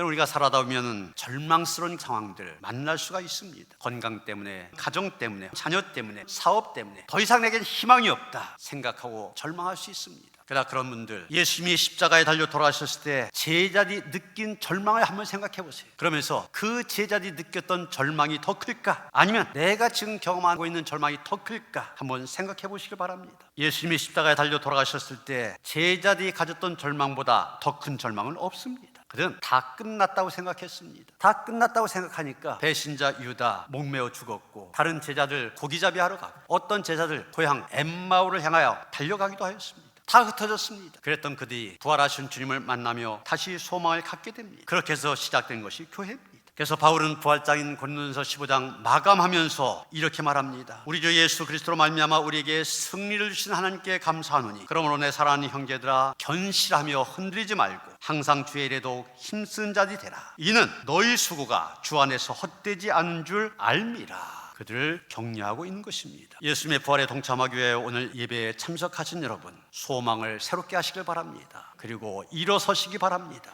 우리가 살아다 보면 절망스러운 상황들 만날 수가 있습니다. 건강 때문에, 가정 때문에, 자녀 때문에, 사업 때문에 더 이상 내겐 희망이 없다 생각하고 절망할 수 있습니다. 그러나 그런 분들 예수님이 십자가에 달려 돌아가셨을 때 제자들이 느낀 절망을 한번 생각해 보세요. 그러면서 그 제자들이 느꼈던 절망이 더 클까? 아니면 내가 지금 경험하고 있는 절망이 더 클까? 한번 생각해 보시길 바랍니다. 예수님이 십자가에 달려 돌아가셨을 때 제자들이 가졌던 절망보다 더 큰 절망은 없습니다. 그들은 다 끝났다고 생각했습니다. 다 끝났다고 생각하니까 배신자 유다 목매어 죽었고 다른 제자들 고기잡이 하러 가고 어떤 제자들 고향 엠마오를 향하여 달려가기도 하였습니다. 다 흩어졌습니다. 그랬던 그들이 부활하신 주님을 만나며 다시 소망을 갖게 됩니다. 그렇게 해서 시작된 것이 교회입니다. 그래서 바울은 부활장인 고린도전서 15장 마감하면서 이렇게 말합니다. 우리 주 예수 그리스도로 말미암아 우리에게 승리를 주신 하나님께 감사하노니 그러므로 내 사랑하는 형제들아 견실하며 흔들리지 말고 항상 주의 일에도 힘쓴 자들이 되라. 이는 너희 수고가 주 안에서 헛되지 않은 줄 알미라. 그들을 격려하고 있는 것입니다. 예수님의 부활에 동참하기 위해 오늘 예배에 참석하신 여러분, 소망을 새롭게 하시길 바랍니다. 그리고 일어서시기 바랍니다.